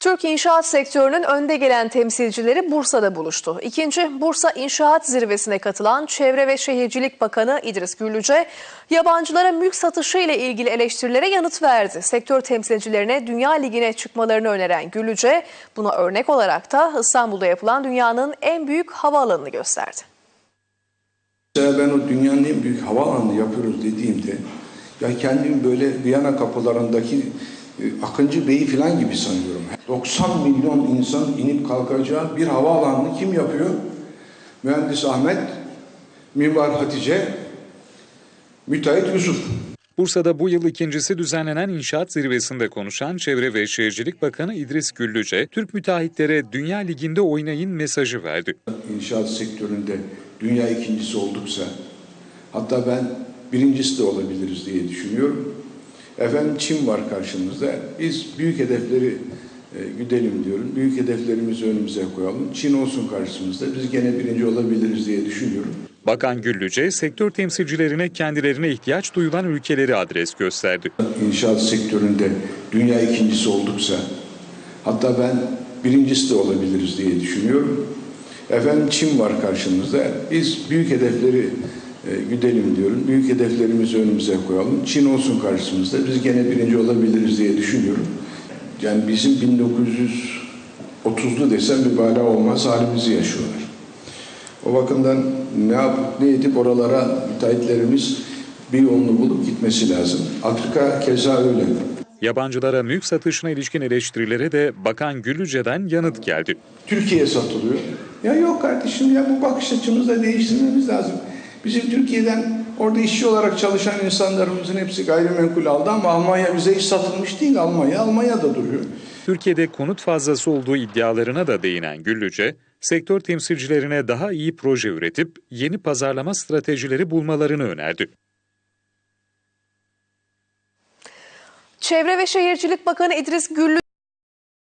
Türk inşaat sektörünün önde gelen temsilcileri Bursa'da buluştu. İkinci Bursa İnşaat Zirvesi'ne katılan Çevre ve Şehircilik Bakanı İdris Güllüce, yabancılara mülk satışı ile ilgili eleştirilere yanıt verdi. Sektör temsilcilerine Dünya Ligi'ne çıkmalarını öneren Güllüce, buna örnek olarak da İstanbul'da yapılan dünyanın en büyük havaalanını gösterdi. Ben o dünyanın en büyük havaalanını yapıyoruz dediğimde ya kendimi böyle Viyana kapılarındaki Akıncı Bey'i falan gibi sanıyorum. 90 milyon insan inip kalkacağı bir havaalanını kim yapıyor? Mühendis Ahmet, Mimar Hatice, Müteahhit Yusuf. Bursa'da bu yıl ikincisi düzenlenen inşaat zirvesinde konuşan Çevre ve Şehircilik Bakanı İdris Güllüce, Türk müteahhitlere Dünya Ligi'nde oynayın mesajı verdi. İnşaat sektöründe dünya ikincisi olduksa hatta ben birincisi de olabiliriz diye düşünüyorum. Efendim Çin var karşımızda. Biz büyük hedefleri e, güdelim diyorum. Büyük hedeflerimizi önümüze koyalım. Çin olsun karşımızda. Biz gene birinci olabiliriz diye düşünüyorum. Bakan Güllüce, sektör temsilcilerine kendilerine ihtiyaç duyulan ülkeleri adres gösterdi. İnşaat sektöründe dünya ikincisi olduksa hatta ben birincisi de olabiliriz diye düşünüyorum. Efendim Çin var karşımızda. Biz büyük hedefleri güdelim diyorum. Büyük hedeflerimizi önümüze koyalım. Çin olsun karşımızda. Biz gene birinci olabiliriz diye düşünüyorum. Yani bizim 1930'lu desem mübalağa olmaz halimizi yaşıyorlar. O bakımdan ne yapıp ne edip oralara müteahhitlerimiz bir yolunu bulup gitmesi lazım. Afrika keza öyle. Yabancılara mülk satışına ilişkin eleştirilere de Bakan Güllüce'den yanıt geldi. Türkiye'ye satılıyor. Ya yok kardeşim ya bu bakış açımızı da değiştirmemiz lazım. Bizim Türkiye'den orada işçi olarak çalışan insanlarımızın hepsi gayrimenkul aldı ama Almanya bize hiç satılmış değil. Almanya, Almanya'da duruyor. Türkiye'de konut fazlası olduğu iddialarına da değinen Güllüce, sektör temsilcilerine daha iyi proje üretip yeni pazarlama stratejileri bulmalarını önerdi. Çevre ve Şehircilik Bakanı İdris Güllü